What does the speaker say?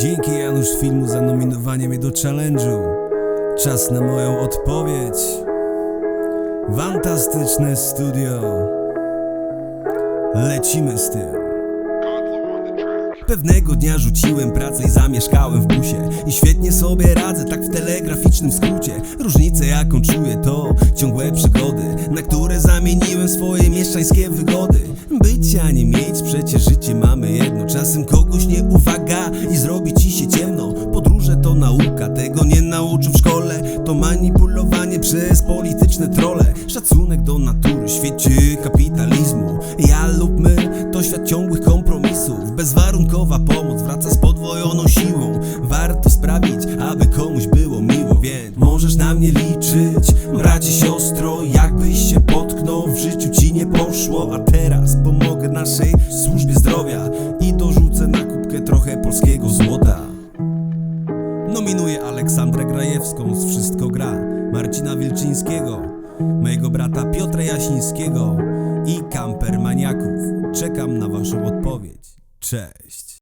Dzięki Janusz Filmu za nominowanie mnie do challenge'u. Czas na moją odpowiedź. Fantastyczne studio. Lecimy z tym. Pewnego dnia rzuciłem pracę i zamieszkałem w busie I świetnie sobie radzę, tak w telegraficznym skrócie. Różnicę jaką czuję to ciągłe przygody Na które zamieniłem swoje mieszczańskie wygody. Być, a nie mieć, przecież życie mamy jedno. Czasem kogoś nie uwaga i zrobi ci się ciemno. Podróże to nauka, tego nie nauczył w szkole. To manipulowanie przez polityczne trole. Szacunek do natury, świecie kapitalizmu. Ja lub my, to świat ciągłych kompromisów. Bezwarunkowa pomoc wraca z podwojoną siłą na mnie liczyć, bracie, siostro Jakbyś się potknął, w życiu ci nie poszło A teraz pomogę naszej służbie zdrowia I dorzucę na kubkę trochę polskiego złota Nominuję Aleksandrę Grajewską z Wszystko Gra, Marcina Wilczyńskiego, mojego brata Piotra Jasińskiego i Kamper Maniaków. Czekam na Waszą odpowiedź. Cześć.